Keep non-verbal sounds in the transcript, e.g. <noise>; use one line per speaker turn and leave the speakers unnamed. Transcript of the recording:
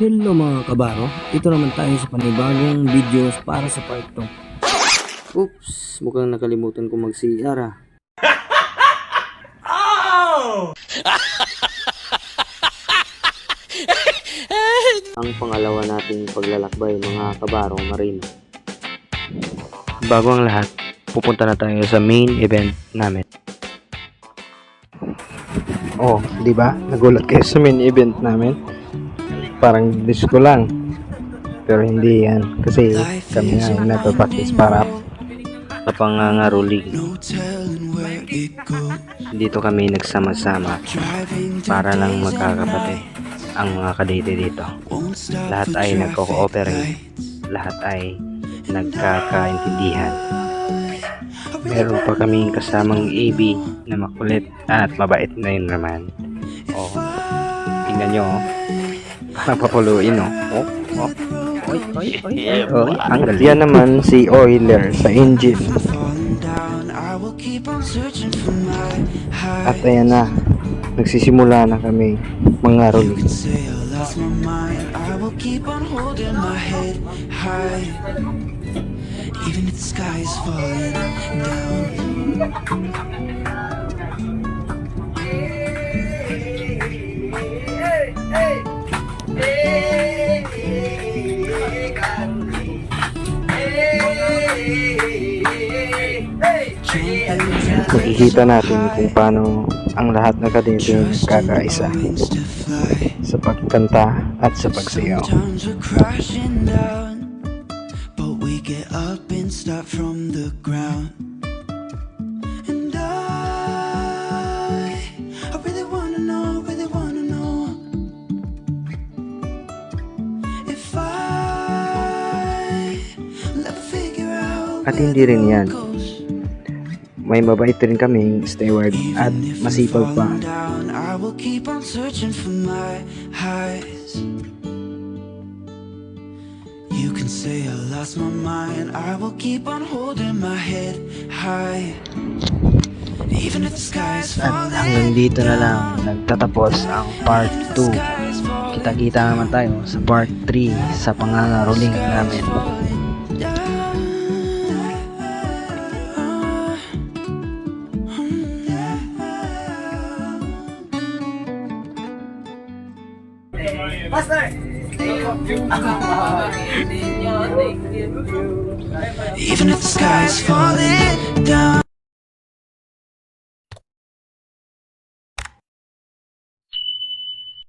Hello mga kabaro, ito naman tayo sa panibagong videos para sa part 2. Oops, mukhang nakalimutan ko mag-CR ah. <laughs> Ang pangalawa nating paglalakbay mga kabaro marino. Bago ang lahat, pupunta na tayo sa main event namin.
Oh, di ba? Nagulat kayo sa main event namin. Parang disco lang. Pero hindi yan. Kasi kami nga yung nagpa-practice para
Sa pangangarulig, dito kami nagsama-sama para lang magkakapatid ang mga kadete dito. Lahat ay nagko-cooperate, lahat ay nagkakaintindihan. Meron pa kaming kasamang AB na makulit at mabait na yun naman. Oh, tingnan nyo, oh. Parang papuluin, oh. Oh, oh. Oy, oy, oy, oy, oy. Ang galing.
Yan naman si Oiler sa engine. At ayan na. Nagsisimula na kami mga rolling.
Even if the sky is falling down
Makikita natin kung paano ang lahat ng kadete nagkakaisa sa pagkanta at sa pagsayaw.
Sometimes we're crashing down But we get up and start from the ground And I I really wanna know, really wanna know If I will ever figure out
At hindi rin yan. May mabait rin kaming steward at masipag pa.
You can say I lost my mind, I will keep on holding my head high. Even if the sky is
At hanggang dito na lang nagtatapos ang part 2. Kita-kita naman tayo sa part 3 sa pangangaroling namin.
Even if the sky is falling down.